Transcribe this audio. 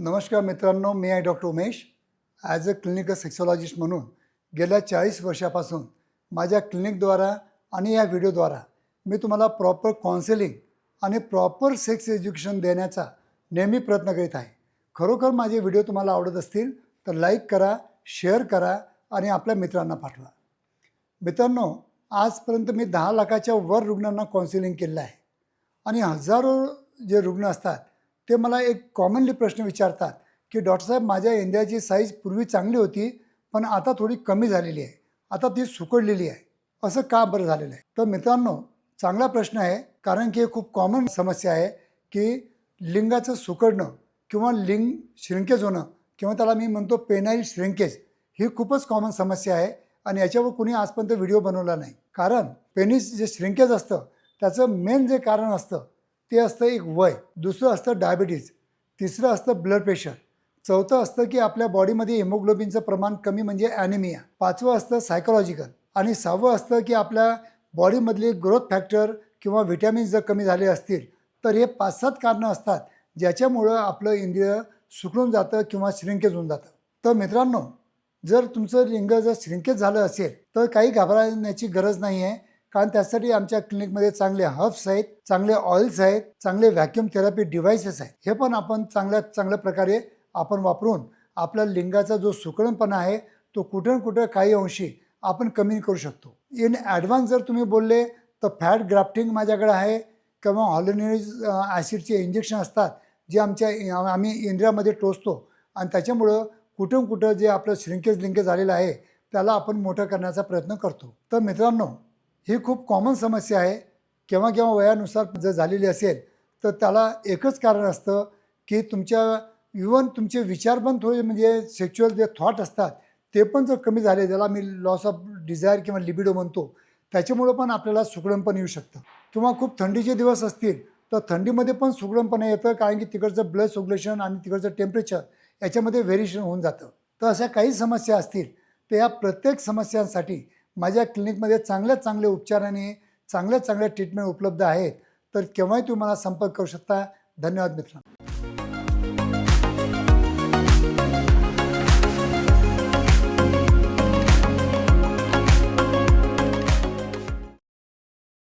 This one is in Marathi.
नमस्कार मित्रांनो मी आहे doctor Umesh. As a clinical sexologist म्हणून गेल्या चाळीस वर्षापासून माझ्या क्लिनिकद्वारा आणि या व्हिडिओद्वारा मी तुम्हाला प्रॉपर काउन्सिलिंग आणि प्रॉपर सेक्स एज्युकेशन देण्याचा नेहमी प्रयत्न करीत आहे. खरोखर माझे व्हिडिओ तुम्हाला आवडत असतील तर लाईक करा शेअर करा आणि आपल्या मित्रांना पाठवा. मित्रांनो आजपर्यंत मी दहा लाखाच्या वर रुग्णांना काउन्सिलिंग केलं आहे. आणि हजारो जे रुग्ण असतात ते मला एक कॉमनली प्रश्न विचारतात की डॉक्टर साहेब माझ्या इंद्याची साईज पूर्वी चांगली होती पण आता थोडी कमी झालेली आहे. आता ती सुकडलेली आहे. असं का बरं झालेलं आहे? तर मित्रांनो चांगला प्रश्न आहे कारण की हे खूप कॉमन समस्या आहे की लिंगाचं सुकडणं किंवा लिंग श्रिंकेज होणं किंवा त्याला मी म्हणतो पेनाईल श्रिंकेज ही खूपच कॉमन समस्या आहे आणि याच्यावर कुणी आजपर्यंत व्हिडिओ बनवला नाही. कारण पेनिस जे श्रिंकेज असतं त्याचं मेन जे कारण असतं ते असतं एक वय दुसरं असतं डायबिटीज तिसरं असतं ब्लड प्रेशर चौथं असतं की आपल्या बॉडीमध्ये हिमोग्लोबिनचं प्रमाण कमी म्हणजे ॲनिमिया पाचवं असतं सायकोलॉजिकल आणि सहावं असतं की आपल्या बॉडीमधले ग्रोथ फॅक्टर किंवा व्हिटॅमिन्स जर कमी झाले असतील तर हे पाच सात कारणं असतात ज्याच्यामुळं आपलं इंद्रिय सुकळून जातं किंवा श्रिंकेज होऊन जातं. तर मित्रांनो जर तुमचं लिंग जर श्रिंकेज झालं असेल तर काही घाबरण्याची गरज नाही आहे कारण त्यासाठी आमच्या क्लिनिकमध्ये चांगले हर्ब्स आहेत चांगले ऑइल्स आहेत चांगले व्हॅक्युम थेरपी डिव्हाइसेस आहेत. हे पण आपण चांगल्या चांगल्या प्रकारे आपण वापरून आपल्या लिंगाचा जो सुकळणपणा आहे तो कुठं ना कुठं काही अंशी आपण कमी करू शकतो. इन ॲडव्हान्स जर तुम्ही बोलले तर फॅट ग्राफ्टिंग माझ्याकडे आहे किंवा हॉलोनिज ॲसिडचे इंजेक्शन असतात जे आमच्या आम्ही इंद्रियामध्ये टोचतो. आणि त्याच्यामुळं कुठून कुठं जे आपलं श्रिंकेज लिंकेज झालेलं आहे त्याला आपण मोठं करण्याचा प्रयत्न करतो. तर मित्रांनो ही खूप कॉमन समस्या आहे. केव्हा केव्हा वयानुसार जर झालेली असेल तर त्याला एकच कारण असतं की तुमच्या इवन तुमचे विचार पण थोडे म्हणजे सेक्च्युअल जे थॉट असतात ते पण जर कमी झाले ज्याला मी लॉस ऑफ डिझायर किंवा लिबिडो म्हणतो त्याच्यामुळं पण आपल्याला सुकळणपण येऊ शकतं. किंवा खूप थंडीचे दिवस असतील तर थंडीमध्ये पण सुकळणपणा येतं कारण की तिकडचं ब्लड सर्क्युलेशन आणि तिकडचं टेम्परेचर याच्यामध्ये व्हेरिएशन होऊन जातं. तर अशा काही समस्या असतील तर या प्रत्येक समस्यांसाठी माझ्या क्लिनिकमध्ये चांगल्या चांगले उपचाराने चांगल्या चांगल्या ट्रीटमेंट उपलब्ध आहेत तर केव्हाही तुम्ही मला संपर्क करू शकता. धन्यवाद मित्रांनो.